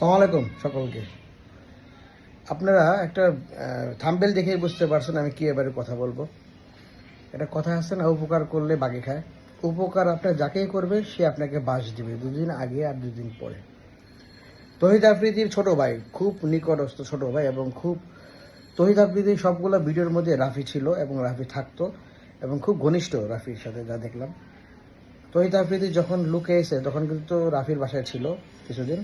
সালাম আলাইকুম সকলকে। আপনারা একটা থাম্বেল দেখেই বুঝতে পারছেন আমি কি এবারে কথা বলব। একটা কথা আছে না, উপকার করলে বাগে খায়। উপকার আপনার যাকেই করবে, সে আপনাকে বাস দিবে দুদিন আগে আর দুদিন পরে। তহিদ আফ্রিদির ছোট ভাই, খুব নিকটস্থ ছোট ভাই এবং খুব, তহিদ আফ্রিদির সবগুলো ভিডিওর মধ্যে রাফি ছিল এবং রাফি থাকতো এবং খুব ঘনিষ্ঠ রাফির সাথে যা দেখলাম। তহিদ আফ্রিদি যখন লুকে এসে, তখন কিন্তু রাফির বাসায় ছিল কিছুদিন।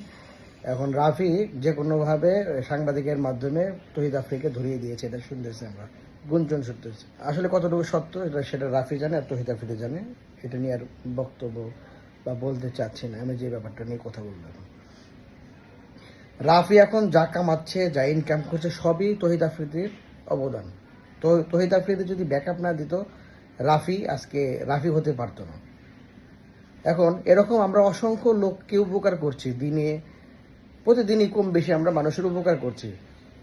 এখন রাফি যে কোনোভাবে সাংবাদিকের মাধ্যমে তহিদ আফ্রিকে ধরিয়ে দিয়েছে, এটা শুনতেছি আমরা। গুঞ্জন শুনতেছি। আসলে কতটুকু সত্য, এটা সেটা রাফি জানে আর তহিদ আফ্রিদি জানে। এটা নিয়ে আর বক্তব্য বা বলতে চাচ্ছি না। আমি যে ব্যাপারটা নিয়ে কথা বললাম রাফি এখন যা কামাচ্ছে, যা ইনকাম করছে, সবই তহিদ আফ্রিদির অবদান। তো তহিদ আফ্রিদি যদি ব্যাকআপ না দিত, রাফি আজকে, রাফি হতে পারতো না। এখন এরকম আমরা অসংখ্য লোককে উপকার করছি দিনে প্রতিদিনই কম বেশি আমরা মানুষের উপকার করছি।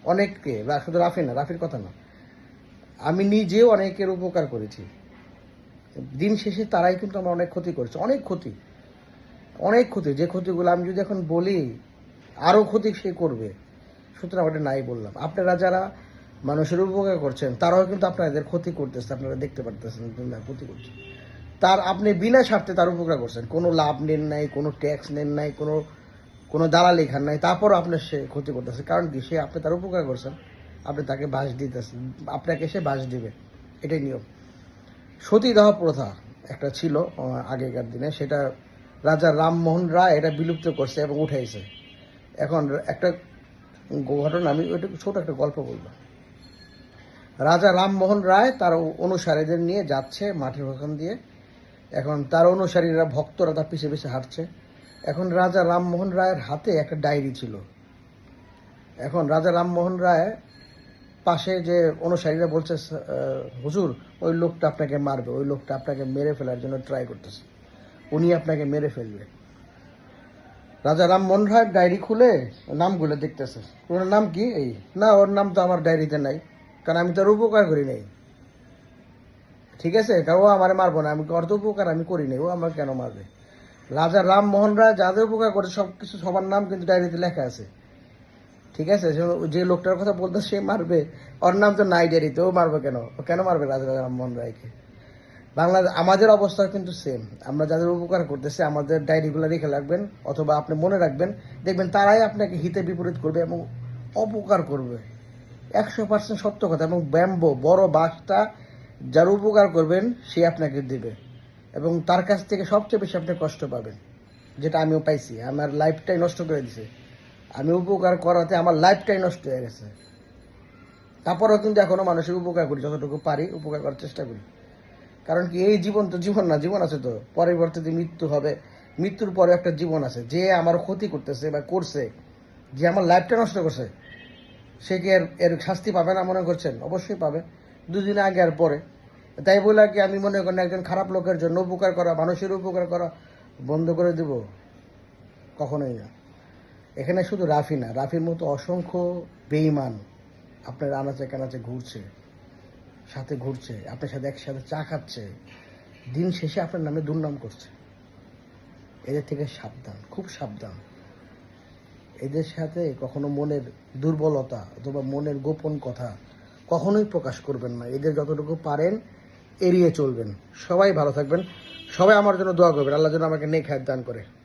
অনেককে, বা শুধু রাফি না, রাফির কথা না। আমি নিজেও অনেকের উপকার করেছি। দিন শেষে তারাই কিন্তু আমরা অনেক ক্ষতি করছি। অনেক ক্ষতি। অনেক ক্ষতি। যে ক্ষতিগুলো আমি যদি এখন বলি, আরও ক্ষতি সে করবে। সুতরাং ওটা নাই বললাম। আপনারা যারা মানুষের উপকার করছেন, তারাও কিন্তু আপনাদের ক্ষতি করতেছে। আপনারা দেখতে পারতেছেন ক্ষতি করছে। তার, আপনি বিনা স্বার্থে তার উপকার করছেন। কোনো লাভ নেন নাই, কোনো ট্যাক্স নেন নাই, কোনো কোনো দালালি খান নাই, তারপরও আপনার সে ক্ষতি করতেছে। কারণ কি? সে আপনি তার উপকার করছেন। আপনি তাকে বাস দিতেছেন। আপনাকে সে বাস দিবে। এটাই নিয়ম। সতীদাহ প্রথা একটা ছিল আগেকার দিনে। সেটা রাজা রামমোহন রায় এটা বিলুপ্ত করছে এবং উঠাইছে। এখন একটা ঘটনা, আমি ওইটা ছোট একটা গল্প বলব। রাজা রামমোহন রায় তার অনুসারীদের নিয়ে যাচ্ছে মাঠের ওখান দিয়ে। এখন তার অনুসারীরা, ভক্তরা তার পিছে পিছে হাঁটছে। এখন রাজা রামমোহন রায়ের হাতে একটা ডায়েরি ছিল। এখন রাজা রামমোহন রায় পাশে যে অনুসারীরা বলছে "আহ, হুজুর ওই লোকটা আপনাকে মারবে ওই লোকটা আপনাকে মেরে ফেলার জন্য ট্রাই করতেছে। উনি আপনাকে মেরে ফেলবে। রাজা রামমোহন রায় ডায়েরি খুলে নামগুলো দেখতেছে। ওনার নাম কি? এই না ওর নাম তো আমার ডায়েরিতে নাই কারণ আমি তার উপকার করি নাই। ঠিক আছে? কারণ ও আমার মারবো না আমি অর্ধ উপকার আমি করি নাই ও আমার কেন মারবে? রাজা রামমোহন রায় যাদের উপকার করে সব কিছু সবার নাম কিন্তু ডায়েরিতে লেখা আছে। ঠিক আছে? যে- লোকটার কথা বলতে, সে মারবে। ওর নাম তো নাই ডায়েরিতে, ও মারবে কেন? কেন মারবে রাজা রামমোহন রায়কে? বাংলা আমাদের অবস্থা কিন্তু সেম আমরা যাদের উপকার করতেছি, আমাদের ডায়েরিগুলো রেখে রাখবেন, অথবা আপনি মনে রাখবেন, দেখবেন তারাই আপনাকে হিতে বিপরীত করবে এবং অপকার করবে। একশো পার্সেন্ট সত্য কথা এবং ব্যাম্বো, বড় বাসটা যার উপকার করবেন, সে আপনাকে দেবে। এবং তার কাছ থেকে সবচেয়ে বেশি আপনি কষ্ট পাবেন, যেটা আমিও পাইছি। আমার লাইফটাই নষ্ট করে দিছে। আমি উপকার করাতে আমার লাইফটাই নষ্ট হয়ে গেছে। তারপরেও কিন্তু এখনও মানুষের উপকার করি, যতটুকু পারি উপকার করার চেষ্টা করি। কারণ কি, এই জীবন তো জীবন না, জীবন আছে তো। পরবর্তীতে মৃত্যু হবে। মৃত্যুর পরে একটা জীবন আছে। যে আমার ক্ষতি করতেছে বা করছে, যে আমার লাইফটা নষ্ট করছে, সে কি এর এর শাস্তি পাবে না মনে করছেন? অবশ্যই পাবে। দুদিন আগে আর পরে। তাই বলে কি আমি মনে করি একজন খারাপ লোকের জন্য উপকার করা, মানুষের উপকার করা বন্ধ করে দেব? কখনোই না। এখানে শুধু রাফি না, রাফির মতো অসংখ্য বেইমান আপনার আনাচে কানাচে ঘুরছে, সাথে ঘুরছে, আপনার সাথে একসাথে চা খাচ্ছে, দিন শেষে আপনার নামে দুর্নাম করছে। এদের থেকে সাবধান, খুব সাবধান। এদের সাথে কখনো মনের দুর্বলতা অথবা মনের গোপন কথা কখনোই প্রকাশ করবেন না। এদের যতটুকু পারেন এড়িয়ে চলবেন। সবাই ভালো থাকবেন। সবাই আমার জন্য দোয়া করবেন। আল্লাহ যেন আমাকে নেক হাত দান করে।